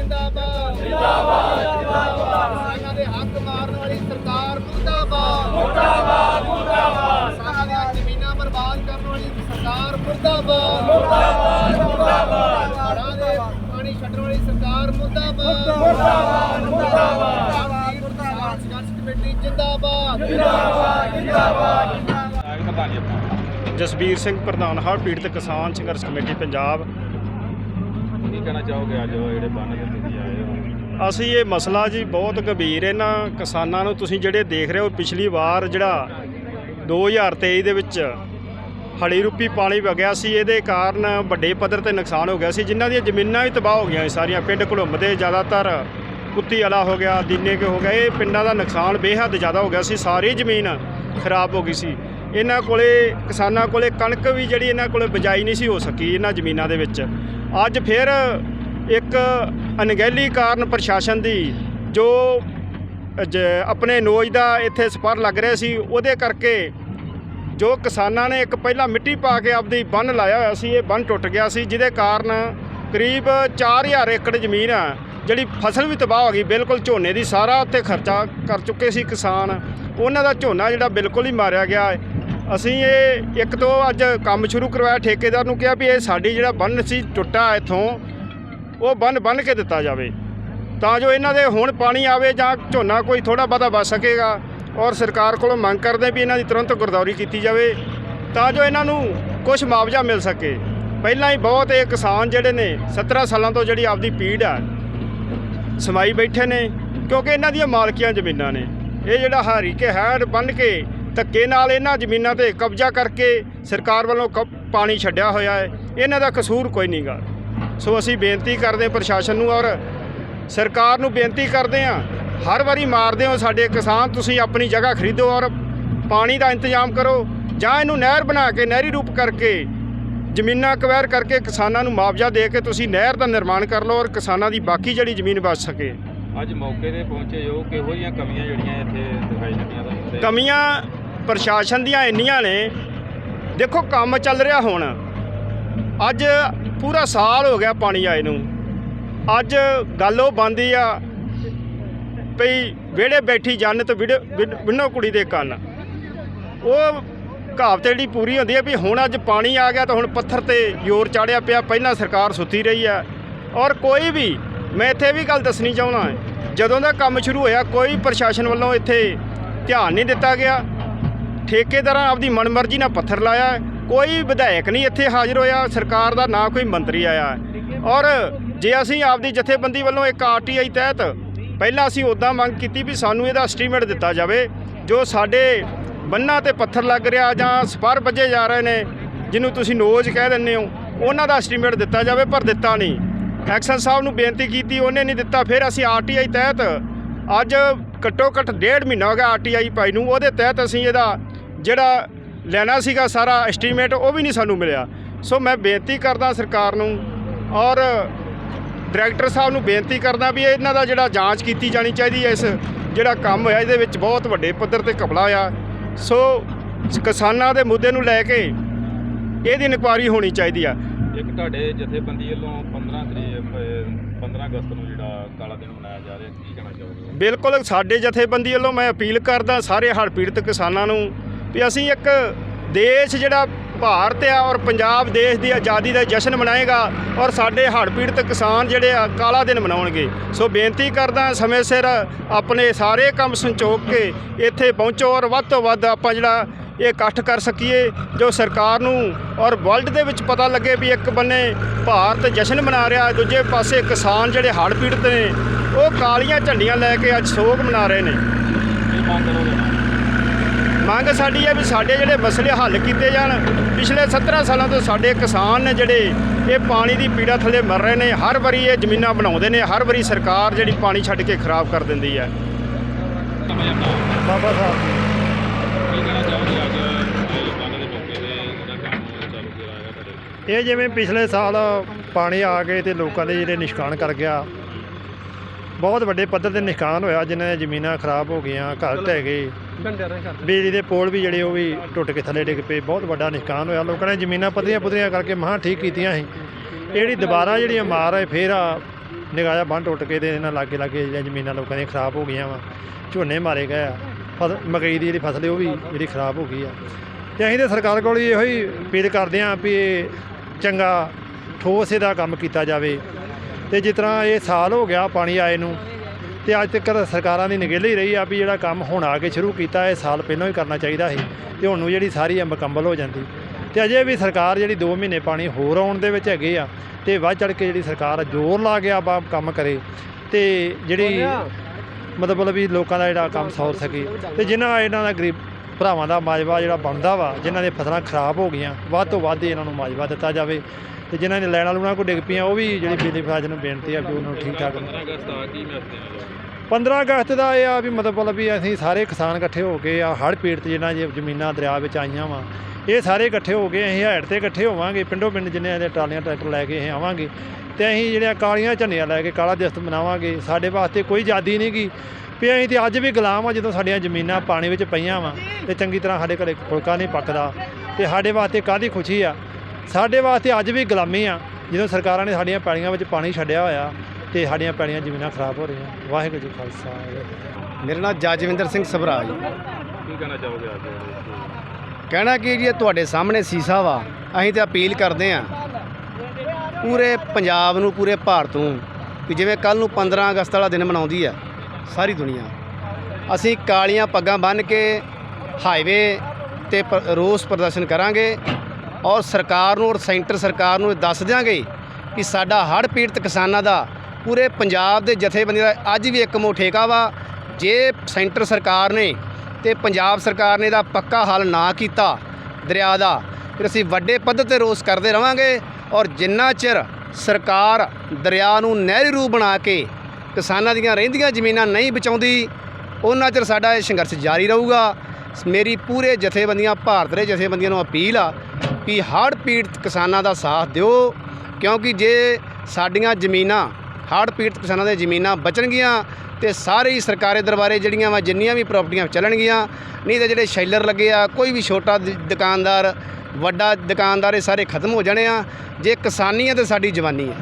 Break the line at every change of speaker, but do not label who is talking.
ਜਿੰਦਾਬਾਦ। ਜਿੰਦਾਬਾਦ ਜਿੰਦਾਬਾਦ। ਕਿਸਾਨਾਂ ਦੇ ਹੱਕ ਮਾਰਨ ਵਾਲੀ ਸਰਕਾਰ ਮੁਰਦਾਬਾਦ। ਮੁਰਦਾਬਾਦ ਮੁਰਦਾਬਾਦ। ਕਿਸਾਨਾਂ ਦੀਆਂ ਜ਼ਮੀਨਾਂ ਬਰਬਾਦ ਕਰਨ ਵਾਲੀ ਸਰਕਾਰ ਮੁਰਦਾਬਾਦ। ਮੁਰਦਾਬਾਦ ਮੁਰਦਾਬਾਦ। ਹੜ੍ਹਾਂ ਦੇ ਪਾਣੀ ਛੱਡਣ ਵਾਲੀ ਸਰਕਾਰ ਮੁਰਦਾਬਾਦ। ਮੁਰਦਾਬਾਦ ਮੁਰਦਾਬਾਦ। ਮੁਰਦਾਬਾਦ ਸੰਘਰਸ਼ ਕਮੇਟੀ ਜਿੰਦਾਬਾਦ।
ਜਸਬੀਰ ਸਿੰਘ ਪ੍ਰਧਾਨ ਹੜ੍ਹ ਪੀੜਤ ਕਿਸਾਨ ਸੰਘਰਸ਼ ਕਮੇਟੀ ਪੰਜਾਬ।
ਕੀ ਕਹਿਣਾ ਚਾਹੋਗੇ ਅੱਜ ਜਿਹੜੇ ਬੰਨ ਦੇ ਤੁਸੀਂ ਆਏ ਹੋ?
ਅਸੀਂ ਇਹ ਮਸਲਾ ਜੀ ਬਹੁਤ ਗੰਭੀਰ ਇਹਨਾਂ ਕਿਸਾਨਾਂ ਨੂੰ ਤੁਸੀਂ ਜਿਹੜੇ ਦੇਖ ਰਹੇ ਹੋ ਪਿਛਲੀ ਵਾਰ ਜਿਹੜਾ 2023 ਦੇ ਵਿੱਚ ਹੜੀ ਰੂਪੀ ਪਾਣੀ ਵਗਿਆ ਸੀ, ਇਹਦੇ ਕਾਰਨ ਵੱਡੇ ਪੱਧਰ ਤੇ ਨੁਕਸਾਨ ਹੋ ਗਿਆ ਸੀ, ਜਿਨ੍ਹਾਂ ਦੀਆਂ ਜ਼ਮੀਨਾਂ ਵੀ ਤਬਾਹ ਹੋ ਗਈਆਂ ਸੀ ਸਾਰੀਆਂ, ਪਿੰਡ ਘੜੁੰਮ ਦੇ ਜ਼ਿਆਦਾਤਰ ਕੁੱਤੀ ਵਾਲਾ ਹੋ ਗਿਆ, ਦੀਨੇ ਕੇ ਹੋ ਗਿਆ, ਇਹ ਪਿੰਡਾਂ ਦਾ ਨੁਕਸਾਨ ਬੇਹੱਦ ਜ਼ਿਆਦਾ ਹੋ ਗਿਆ ਸੀ, ਸਾਰੀ ਜ਼ਮੀਨ ਖਰਾਬ ਹੋ ਗਈ ਸੀ। ਇਹਨਾਂ ਕੋਲੇ ਕਿਸਾਨਾਂ ਕੋਲੇ ਕਣਕ ਵੀ ਜਿਹੜੀ ਇਹਨਾਂ ਕੋਲੇ ਬਜਾਈ ਨਹੀਂ ਸੀ ਹੋ ਸਕੀ ਇਹਨਾਂ ਜ਼ਮੀਨਾਂ ਦੇ ਵਿੱਚ। ਅੱਜ ਫਿਰ ਇੱਕ ਅਣਗਹਿਲੀ ਕਾਰਨ ਪ੍ਰਸ਼ਾਸਨ ਦੀ ਜੋ ਆਪਣੇ ਨੋਜ ਦਾ ਇੱਥੇ ਸਪਰ ਲੱਗ ਰਿਹਾ ਸੀ, ਉਹਦੇ ਕਰਕੇ ਜੋ ਕਿਸਾਨਾਂ ਨੇ ਇੱਕ ਪਹਿਲਾਂ ਮਿੱਟੀ ਪਾ ਕੇ ਆਪਦੀ ਬੰਨ ਲਾਇਆ ਹੋਇਆ ਸੀ, ਇਹ ਬੰਨ ਟੁੱਟ ਗਿਆ ਸੀ, ਜਿਹਦੇ ਕਾਰਨ ਕਰੀਬ 4000 ਏਕੜ ਜ਼ਮੀਨ ਆ, ਜਿਹੜੀ ਫਸਲ ਵੀ ਤਬਾਹ ਹੋ ਗਈ, ਬਿਲਕੁਲ ਝੋਨੇ ਦੀ ਸਾਰਾ ਉੱਤੇ ਖਰਚਾ ਕਰ ਚੁੱਕੇ ਸੀ ਕਿਸਾਨ। ਉਹਨਾਂ ਦਾ ਝੋਨਾ ਜਿਹੜਾ ਬਿਲਕੁਲ ਹੀ ਮਾਰਿਆ ਗਿਆ। ਅਸੀਂ ਇਹ ਇੱਕ ਤੋਂ ਅੱਜ ਕੰਮ ਸ਼ੁਰੂ ਕਰਵਾਇਆ, ਠੇਕੇਦਾਰ ਨੂੰ ਕਿਹਾ ਵੀ ਇਹ ਸਾਡੀ ਜਿਹੜਾ ਬੰਨ ਸੀ, ਟੁੱਟਾ ਇੱਥੋਂ, ਉਹ ਬੰਨ ਬੰਨ ਕੇ ਦਿੱਤਾ ਜਾਵੇ। ਤਾਂ ਜੋ ਇਹਨਾਂ ਦੇ ਹੁਣ ਪਾਣੀ ਆਵੇ ਜਾਂ ਝੋਨਾ ਕੋਈ ਥੋੜਾ ਬਹੁਤਾ ਬਚ ਸਕੇਗਾ, ਔਰ ਸਰਕਾਰ ਕੋਲੋਂ ਮੰਗ ਕਰਦੇ ਵੀ ਇਹਨਾਂ ਦੀ ਤੁਰੰਤ ਗੁਰਦੌਰੀ ਕੀਤੀ ਜਾਵੇ, ਤਾਂ ਜੋ ਇਹਨਾਂ ਨੂੰ ਕੁਝ ਮੁਆਵਜ਼ਾ ਮਿਲ ਸਕੇ। ਪਹਿਲਾਂ ਹੀ ਬਹੁਤ ਇਹ ਕਿਸਾਨ ਜਿਹੜੇ ਨੇ 17 ਸਾਲਾਂ ਤੋਂ ਜਿਹੜੀ ਆਪਦੀ ਪੀੜ ਆ, ਸਮਾਈ ਬੈਠੇ ਨੇ, ਕਿਉਂਕਿ ਇਹਨਾਂ ਦੀਆਂ ਮਾਲਕੀਆਂ ਜ਼ਮੀਨਾਂ ਨੇ। ਇਹ ਜਿਹੜਾ ਹਾਰੀ ਕੇ ਹੈਡ ਬੰਨ ਕੇ ਧੱਕੇ ਨਾਲ ਇਹਨਾਂ ਜ਼ਮੀਨਾਂ ਤੇ ਕਬਜ਼ਾ ਕਰਕੇ ਸਰਕਾਰ ਵੱਲੋਂ ਪਾਣੀ ਛੱਡਿਆ ਹੋਇਆ ਹੈ। ਇਹਨਾਂ ਦਾ ਕਸੂਰ ਕੋਈ ਨਹੀਂਗਾ ਸੋ ਅਸੀਂ ਬੇਨਤੀ ਕਰਦੇ ਹਾਂ ਪ੍ਰਸ਼ਾਸਨ ਨੂੰ ਔਰ ਸਰਕਾਰ ਨੂੰ ਬੇਨਤੀ ਕਰਦੇ ਹਾਂ ਹਰ ਵਾਰੀ ਮਾਰਦੇ ਹੋ ਸਾਡੇ ਕਿਸਾਨ ਤੁਸੀਂ ਆਪਣੀ ਜਗ੍ਹਾ ਖਰੀਦੋ ਔਰ ਪਾਣੀ ਦਾ ਇੰਤਜ਼ਾਮ ਕਰੋ ਜਾਂ ਇਹਨੂੰ ਨਹਿਰ ਬਣਾ ਕੇ ਨਹਿਰੀ ਰੂਪ ਕਰਕੇ ਜ਼ਮੀਨਾਂ ਅਕਵਾਇਰ ਕਰਕੇ ਕਿਸਾਨਾਂ ਨੂੰ ਮੁਆਵਜ਼ਾ ਦੇ ਕੇ ਤੁਸੀਂ ਨਹਿਰ ਦਾ ਨਿਰਮਾਣ ਕਰ ਲਓ ਔਰ ਕਿਸਾਨਾਂ ਦੀ ਬਾਕੀ ਜਿਹੜੀ ਜ਼ਮੀਨ ਬਚ ਸਕੇ।
ਅੱਜ ਮੌਕੇ ਤੇ ਪਹੁੰਚੇ ਹੋ ਕਿਹੋ ਜਿਹੀਆਂ ਕਮੀਆਂ ਜਿਹੜੀਆਂ ਇੱਥੇ ਦਿਖਾਈ ਦਿੱਤੀਆਂ
ਕਮੀਆਂ ਪ੍ਰਸ਼ਾਸਨ ਦੀਆਂ ਇੰਨੀਆਂ ਨੇ। ਦੇਖੋ ਕੰਮ ਚੱਲ ਰਿਹਾ ਹੁਣ। ਅੱਜ ਪੂਰਾ ਸਾਲ ਹੋ ਗਿਆ ਪਾਣੀ ਆਏ ਨੂੰ। ਅੱਜ ਗੱਲ ਉਹ ਬੰਦੀ ਆ ਭਈ ਵਿਹੜੇ ਬੈਠੀ ਜੰਨ ਵਿੜੇ- ਵਿਡ- ਵਿੰਨੋ ਕੁੜੀ ਦੇ ਕੰਨ। ਉਹ ਕਹਾਵਤ ਜਿਹੜੀ ਪੂਰੀ ਹੁੰਦੀ ਹੈ ਵੀ ਹੁਣ ਅੱਜ ਪਾਣੀ ਆ ਗਿਆ ਤਾਂ ਹੁਣ ਪੱਥਰ ਤੇ ਜ਼ੋਰ ਚਾੜਿਆ ਪਿਆ, ਪਹਿਲਾਂ ਸਰਕਾਰ ਸੁੱਤੀ ਰਹੀ ਆ। ਔਰ ਕੋਈ ਵੀ, ਮੈਂ ਇੱਥੇ ਵੀ ਗੱਲ ਦੱਸਣੀ ਚਾਹੁੰਦਾ ਜਦੋਂ ਦਾ ਕੰਮ ਸ਼ੁਰੂ ਹੋਇਆ ਕੋਈ ਪ੍ਰਸ਼ਾਸਨ ਵੱਲੋਂ ਇੱਥੇ ਧਿਆਨ ਨਹੀਂ ਦਿੱਤਾ ਗਿਆ। ਠੇਕੇਦਾਰਾਂ ਆਪਦੀ ਮਨਮਰਜ਼ੀ ਨਾਲ ਪੱਥਰ ਲਾਇਆ ਕੋਈ ਵਿਧਾਇਕ ਨਹੀਂ ਇੱਥੇ ਹਾਜ਼ਰ ਹੋਇਆ, ਸਰਕਾਰ ਦਾ ਨਾ ਕੋਈ ਮੰਤਰੀ ਆਇਆ ਔਰ ਜੇ ਅਸੀਂ ਆਪਦੀ ਜਥੇਬੰਦੀ ਵੱਲੋਂ ਇੱਕ ਆਰਟੀਆਈ ਤਹਿਤ ਪਹਿਲਾਂ ਅਸੀਂ ਉਦਾਂ ਮੰਗ ਕੀਤੀ ਵੀ ਸਾਨੂੰ ਇਹਦਾ ਐਸਟੀਮੇਟ ਦਿੱਤਾ ਜਾਵੇ, ਜੋ ਸਾਡੇ ਬੰਨਾਂ ਤੇ ਪੱਥਰ ਲੱਗ ਰਿਹਾ ਜਾਂ ਸਪਰ ਵੱਜੇ ਜਾ ਰਹੇ ਨੇ, ਜਿਹਨੂੰ ਤੁਸੀਂ ਨੋਜ ਕਹਿ ਦਿੰਦੇ ਹੋ, ਉਹਨਾਂ ਦਾ ਐਸਟੀਮੇਟ ਦਿੱਤਾ ਜਾਵੇ, ਪਰ ਦਿੱਤਾ ਨਹੀਂ। ਐਕਸ਼ਨ ਸਾਹਿਬ ਨੂੰ ਬੇਨਤੀ ਕੀਤੀ, ਉਹਨੇ ਨਹੀਂ ਦਿੱਤਾ, ਫਿਰ ਅਸੀਂ ਆਰਟੀਆਈ ਤਹਿਤ ਅੱਜ ਘੱਟੋ ਘੱਟ ਡੇਢ ਮਹੀਨਾ ਹੋ ਗਿਆ ਆਰਟੀਆਈ ਪਾਈ ਨੂੰ, ਉਹਦੇ ਤਹਿਤ ਅਸੀਂ ਇਹਦਾ ਜਿਹੜਾ ਲੈਣਾ ਸੀਗਾ ਸਾਰਾ ਐਸਟੀਮੇਟ ਉਹ ਵੀ ਨਹੀਂ ਸਾਨੂੰ ਮਿਲਿਆ। ਸੋ ਮੈਂ ਬੇਨਤੀ ਕਰਦਾ ਸਰਕਾਰ ਨੂੰ ਔਰ ਡਾਇਰੈਕਟਰ ਸਾਹਿਬ ਨੂੰ ਬੇਨਤੀ ਕਰਦਾ ਵੀ ਇਹਨਾਂ ਦਾ ਜਿਹੜਾ ਜਾਂਚ ਕੀਤੀ ਜਾਣੀ ਚਾਹੀਦੀ ਹੈ ਇਸ ਜਿਹੜਾ ਕੰਮ ਹੋਇਆ ਇਹਦੇ ਵਿੱਚ ਬਹੁਤ ਵੱਡੇ ਪੱਧਰ ਤੇ ਘਪਲਾ ਆ ਸੋ ਕਿਸਾਨਾਂ ਦੇ ਮੁੱਦੇ ਨੂੰ ਲੈ ਕੇ ਇਹਦੀ ਇਨਕੁਆਇਰੀ ਹੋਣੀ ਚਾਹੀਦੀ ਆ।
ਇੱਕ ਤੁਹਾਡੇ ਜਥੇਬੰਦੀ ਵੱਲੋਂ 15 ਤਰੀਕ ਅਹ 15 ਅਗਸਤ ਨੂੰ ਜਿਹੜਾ ਕਾਲਾ ਦਿਨ ਮਨਾਇਆ ਜਾ ਰਿਹਾ ਕੀ ਕਹਿਣਾ ਚਾਹੋਗੇ?
ਬਿਲਕੁਲ ਸਾਡੇ ਜਥੇਬੰਦੀ ਵੱਲੋਂ ਮੈਂ ਅਪੀਲ ਕਰਦਾ ਸਾਰੇ ਹੜ੍ਹ ਪੀੜਤ ਕਿਸਾਨਾਂ ਨੂੰ ਵੀ ਅਸੀਂ ਇੱਕ ਦੇਸ਼ ਜਿਹੜਾ ਭਾਰਤ ਆ ਔਰ ਪੰਜਾਬ ਦੇਸ਼ ਦੀ ਆਜ਼ਾਦੀ ਦਾ ਜਸ਼ਨ ਮਨਾਏਗਾ ਔਰ ਸਾਡੇ ਹੜ੍ਹ ਪੀੜਤ ਕਿਸਾਨ ਜਿਹੜੇ ਆ ਕਾਲਾ ਦਿਨ ਮਨਾਉਣਗੇ। ਸੋ ਬੇਨਤੀ ਕਰਦਾ ਸਮੇਂ ਸਿਰ ਆਪਣੇ ਸਾਰੇ ਕੰਮ ਸੰਚੋਗ ਕੇ ਇੱਥੇ ਪਹੁੰਚੋ ਔਰ ਵੱਧ ਤੋਂ ਵੱਧ ਆਪਾਂ ਜਿਹੜਾ ਇਹ ਇਕੱਠ ਕਰ ਸਕੀਏ, ਜੋ ਸਰਕਾਰ ਨੂੰ ਔਰ ਵਰਲਡ ਦੇ ਵਿੱਚ ਪਤਾ ਲੱਗੇ ਵੀ ਇੱਕ ਬੰਨੇ ਭਾਰਤ ਜਸ਼ਨ ਮਨਾ ਰਿਹਾ, ਦੂਜੇ ਪਾਸੇ ਕਿਸਾਨ ਜਿਹੜੇ ਹੜ੍ਹ ਪੀੜਤ ਨੇ, ਉਹ ਕਾਲੀਆਂ ਝੰਡੀਆਂ ਲੈ ਕੇ ਅੱਜ ਸੋਗ ਮਨਾ ਰਹੇ ਨੇ।
ਮੰਗ
ਸਾਡੀ ਹੈ ਵੀ ਸਾਡੇ ਜਿਹੜੇ ਮਸਲੇ ਹੱਲ ਕੀਤੇ ਜਾਣ। ਪਿਛਲੇ 17 ਸਾਲਾਂ ਤੋਂ ਸਾਡੇ ਕਿਸਾਨ ਨੇ ਜਿਹੜੇ ਇਹ ਪਾਣੀ ਦੀ ਪੀੜਾ ਥੱਲੇ ਮਰ ਰਹੇ ਨੇ, ਹਰ ਵਾਰੀ ਇਹ ਜ਼ਮੀਨਾਂ ਬਣਾਉਂਦੇ ਨੇ, ਹਰ ਵਾਰੀ ਸਰਕਾਰ ਜਿਹੜੀ ਪਾਣੀ ਛੱਡ ਕੇ ਖਰਾਬ ਕਰ ਦਿੰਦੀ ਹੈ। ਬਾਬਾ ਸਾਹਿਬ।
ਇਹ
ਜਿਵੇਂ ਪਿਛਲੇ ਸਾਲ ਪਾਣੀ ਆ ਗਏ ਤੇ ਲੋਕਾਂ ਦੇ ਜਿਹੜੇ ਨਿਸ਼ਕਾਨ ਕਰ ਗਿਆ। ਬਹੁਤ ਵੱਡੇ ਪੱਧਰ ਤੇ ਨਿਸ਼ਕਾਨ ਹੋਇਆ, ਜਿਨ੍ਹਾਂ ਦੀਆਂ ਜ਼ਮੀਨਾਂ ਖਰਾਬ ਹੋ ਗਈਆਂ, ਘਰ ਢਹਿ ਗਏ। ਬਿਜਲੀ ਦੇ ਪੋਲ ਵੀ ਜਿਹੜੇ ਉਹ ਵੀ ਟੁੱਟ ਕੇ ਥੱਲੇ ਡਿੱਗ ਪਏ, ਬਹੁਤ ਵੱਡਾ ਨੁਕਸਾਨ ਹੋਇਆ। ਲੋਕਾਂ ਨੇ ਜ਼ਮੀਨਾਂ ਪੱਧਰੀਆਂ ਪੁੱਧਰੀਆਂ ਕਰਕੇ ਮਹਾਂ ਠੀਕ ਕੀਤੀਆਂ ਸੀ। ਇਹ ਜਿਹੜੀ ਦੁਬਾਰਾ ਜਿਹੜੀ ਮਾਰ ਹੈ ਫੇਰ ਆ ਨਿਗਾਹ ਬੰਨ ਟੁੱਟ ਕੇ ਤੇ ਇਹਨਾਂ ਲਾਗੇ ਲਾਗੇ ਜਿਹੜੀਆਂ ਜ਼ਮੀਨਾਂ ਲੋਕਾਂ ਦੀਆਂ ਖਰਾਬ ਹੋ ਗਈਆਂ ਵਾ, ਝੋਨੇ ਮਾਰੇ ਗਏ ਆ। ਫਸਲ ਮਕਈ ਦੀ ਜਿਹੜੀ ਫਸਲ ਉਹ ਵੀ ਜਿਹੜੀ ਖਰਾਬ ਹੋ ਗਈ ਆ। ਤੇ ਅਸੀਂ ਤੇ ਸਰਕਾਰ ਕੋਲ ਇਹੋ ਹੀ ਅਪੀਲ ਕਰਦੇ ਹਾਂ ਵੀ ਚੰਗਾ ਠੋਸ ਇਹਦਾ ਕੰਮ ਕੀਤਾ ਜਾਵੇ। ਤੇ ਜਿਸ ਤਰ੍ਹਾਂ ਇਹ ਸਾਲ ਹੋ ਗਿਆ ਪਾਣੀ ਆਏ ਨੂੰ ਤੇ ਅੱਜ ਤੱਕ ਸਰਕਾਰਾਂ ਦੀ ਨਿਗਹਿਲੀ ਹੀ ਰਹੀ ਆ ਵੀ ਜਿਹੜਾ ਕੰਮ ਹੁਣ ਆ ਕੇ ਸ਼ੁਰੂ ਕੀਤਾ ਇਹ ਸਾਲ ਪਹਿਲਾਂ ਹੀ ਕਰਨਾ ਚਾਹੀਦਾ ਸੀ ਤੇ ਹੁਣ ਨੂੰ ਜਿਹੜੀ ਸਾਰੀ ਆ ਮੁਕੰਮਲ ਹੋ ਜਾਂਦੀ। ਤੇ ਅਜੇ ਵੀ ਸਰਕਾਰ ਜਿਹੜੀ 2 ਮਹੀਨੇ ਪਾਣੀ ਹੋਰ ਆਉਣ ਦੇ ਵਿੱਚ ਹੈਗੇ ਆ ਤੇ ਵੱਧ ਚੜ ਕੇ ਜਿਹੜੀ ਸਰਕਾਰ ਜ਼ੋਰ ਲਾ ਕੇ ਆ ਕੰਮ ਕਰੇ ਤੇ ਜਿਹੜੀ ਮਤਲਬ ਵੀ ਲੋਕਾਂ ਦਾ ਜਿਹੜਾ ਕੰਮ ਸੌਰ ਸਕੇ ਤੇ ਜਿਨ੍ਹਾਂ ਇਹਨਾਂ ਦਾ ਗਰੀਬ ਭਰਾਵਾਂ ਦਾ ਮਾਜਵਾ ਜਿਹੜਾ ਬਣਦਾ ਵਾ ਜਿਨ੍ਹਾਂ ਦੀਆਂ ਫਸਲਾਂ ਖਰਾਬ ਹੋ ਗਈਆਂ ਵੱਧ ਤੋਂ ਵੱਧ ਇਹਨਾਂ ਨੂੰ ਮਾਜਵਾ ਦਿੱਤਾ ਜਾਵੇ। ਤੇ ਜਿਨ੍ਹਾਂ ਨੇ ਲੈਣਾ ਲੂਣਾ ਕੋ ਡਿੱਗ ਪਈਆਂ ਉਹ ਵੀ ਜਿਹੜੀ ਬਿਜਲੀ ਵਿਭਾਗ ਨੂੰ ਬੇਨਤੀ ਆ ਵੀ ਉਹਨਾਂ ਨੂੰ ਠੀਕ ਠਾਕ
15 ਅਗਸਤ ਆ ਕੀ ਮੈਸੇਜ ਦੇਣਾ ਚਾਹੋਗੇ
15 ਅਗਸਤ ਦਾ ਇਹ ਆ ਵੀ ਮਤਲਬ ਵੀ ਅਸੀਂ ਸਾਰੇ ਕਿਸਾਨ ਇਕੱਠੇ ਹੋ ਕੇ ਆ ਹੜ੍ਹ ਪੀੜਤ ਜਿਹਨਾਂ ਜੇ ਜ਼ਮੀਨਾਂ ਦਰਿਆ ਵਿੱਚ ਆਈਆਂ ਵਾ ਇਹ ਸਾਰੇ ਇਕੱਠੇ ਹੋ ਕੇ ਅਸੀਂ ਹੈਡ ਤੇ ਇਕੱਠੇ ਹੋਵਾਂਗੇ ਪਿੰਡੋਂ ਪਿੰਡ ਜਿੰਨੇ ਦੇ ਟਰਾਲੀਆਂ ਟਰੈਕਟਰ ਲੈ ਕੇ ਅਸੀਂ ਆਵਾਂਗੇ। ਤੇ ਅਸੀਂ ਜਿਹੜੀਆਂ ਕਾਲੀਆਂ ਝੰਡੀਆਂ ਲੈ ਕੇ ਕਾਲਾ ਦਿਸਤ ਮਨਾਵਾਂਗੇ ਸਾਡੇ ਵਾਸਤੇ ਕੋਈ ਆਜ਼ਾਦੀ ਨਹੀਂ ਗੀ। ਵੀ ਅਸੀਂ ਤੇ ਅੱਜ ਵੀ ਗੁਲਾਮ ਆ ਜਦੋਂ ਸਾਡੀਆਂ ਜ਼ਮੀਨਾਂ ਪਾਣੀ ਵਿੱਚ ਪਈਆਂ ਵਾ ਤੇ ਚੰਗੀ ਤਰ੍ਹਾਂ ਸਾਡੇ ਘਰੇ ਫੁਲਕਾ ਨਹੀਂ ਪੱਕਦਾ ਤੇ ਸਾਡੇ ਵਾਸਤੇ ਕਾਹਦੀ ਖੁਸ਼ੀ ਆ? ਸਾਡੇ ਵਾਸਤੇ ਅੱਜ ਵੀ ਗੁਲਾਮੀ ਆ ਜਦੋਂ ਸਰਕਾਰਾਂ ਨੇ ਸਾਡੀਆਂ ਪੈਲੀਆਂ ਵਿੱਚ ਪਾਣੀ ਛੱਡਿਆ ਹੋਇਆ ਤੇ ਸਾਡੀਆਂ ਪੈਲੀਆਂ ਜ਼ਮੀਨਾਂ ਖਰਾਬ ਹੋ ਰਹੀਆਂ। ਵਾਹਿਗੁਰੂ ਜੀ ਖਾਲਸਾ।
ਮੇਰਾ ਨਾਮ ਜਜਵਿੰਦਰ ਸਿੰਘ ਸਭਰਾਜ।
ਕੀ ਕਹਿਣਾ ਚਾਹੋਗੇ ਅੱਜ?
ਕਹਿਣਾ ਕਿ ਜੀ ਇਹ ਤੁਹਾਡੇ ਸਾਹਮਣੇ ਸੀਸਾ ਵਾ। ਅਸੀਂ ਤੇ ਅਪੀਲ ਕਰਦੇ ਆਂ ਪੂਰੇ ਪੰਜਾਬ ਨੂੰ ਪੂਰੇ ਭਾਰਤ ਨੂੰ ਕਿ ਜਿਵੇਂ ਕੱਲ ਨੂੰ 15 ਅਗਸਤ ਵਾਲਾ ਦਿਨ ਮਨਾਉਂਦੀ ਆ ਸਾਰੀ ਦੁਨੀਆ। ਅਸੀਂ ਕਾਲੀਆਂ ਪੱਗਾਂ ਬੰਨ੍ਹ ਕੇ ਹਾਈਵੇ ਤੇ ਪ- ਰੋਸ ਪ੍ਰਦਰਸ਼ਨ ਕਰਾਂਗੇ ਔਰ ਸਰਕਾਰ ਨੂੰ ਔਰ ਸੈਂਟਰ ਸਰਕਾਰ ਨੂੰ ਇਹ ਦੱਸ ਦਿਆਂਗੇ ਕਿ ਸਾਡਾ ਹੜ੍ਹ ਪੀੜਤ ਕਿਸਾਨਾਂ ਦਾ ਪੂਰੇ ਪੰਜਾਬ ਦੇ ਜਥੇਬੰਦੀਆਂ ਦਾ ਅੱਜ ਵੀ ਇੱਕ ਮੋ ਠੇਕਾ ਵਾ। ਜੇ ਸੈਂਟਰ ਸਰਕਾਰ ਨੇ ਤੇ ਪੰਜਾਬ ਸਰਕਾਰ ਨੇ ਇਹਦਾ ਪੱਕਾ ਹੱਲ ਨਾ ਕੀਤਾ ਦਰਿਆ ਦਾ, ਫਿਰ ਅਸੀਂ ਵੱਡੇ ਪੱਧਰ ਤੇ ਰੋਸ ਕਰਦੇ ਰਵਾਂਗੇ ਔਰ ਜਿੰਨਾ ਚਿਰ ਸਰਕਾਰ ਦਰਿਆ ਨੂੰ ਨਹਿਰੀ ਰੂਪ ਬਣਾ ਕੇ ਕਿਸਾਨਾਂ ਦੀਆਂ ਰਹਿੰਦੀਆਂ ਜ਼ਮੀਨਾਂ ਨਹੀਂ ਬਚਾਉਂਦੀ, ਉਹਨਾਂ ਚਿਰ ਸਾਡਾ ਇਹ ਸੰਘਰਸ਼ ਜਾਰੀ ਰਹੂਗਾ। ਮੇਰੀ ਪੂਰੇ ਜਥੇਬੰਦੀਆਂ, ਭਾਰਤ ਦੇ ਜਥੇਬੰਦੀਆਂ ਨੂੰ ਅਪੀਲ ਆ ਕਿ ਹੜ੍ਹ ਪੀੜਤ ਕਿਸਾਨਾਂ ਦਾ ਸਾਥ ਦਿਓ, ਕਿਉਂਕਿ ਜੇ ਸਾਡੀਆਂ ਜ਼ਮੀਨਾਂ, ਹੜ੍ਹ ਪੀੜਤ ਕਿਸਾਨਾਂ ਦੀਆਂ ਜ਼ਮੀਨਾਂ ਬਚਣਗੀਆਂ ਤੇ ਸਾਰੇ ਹੀ ਸਰਕਾਰੀ ਦਰਬਾਰੇ ਜਿਹੜੀਆਂ ਵਾ, ਜਿੰਨੀਆਂ ਵੀ ਪ੍ਰਾਪਰਟੀਆਂ ਚੱਲਣਗੀਆਂ, ਨਹੀਂ ਤਾਂ ਜਿਹੜੇ ਸ਼ੈਲਰ ਲੱਗੇ ਆ, ਕੋਈ ਵੀ ਛੋਟਾ ਦ- ਦੁਕਾਨਦਾਰ, ਵੱਡਾ ਦੁਕਾਨਦਾਰ, ਇਹ ਸਾਰੇ ਖਤਮ ਹੋ ਜਾਣੇ ਆ। ਜੇ ਕਿਸਾਨੀ ਆ ਤੇ ਸਾਡੀ ਜਵਾਨੀ ਆ।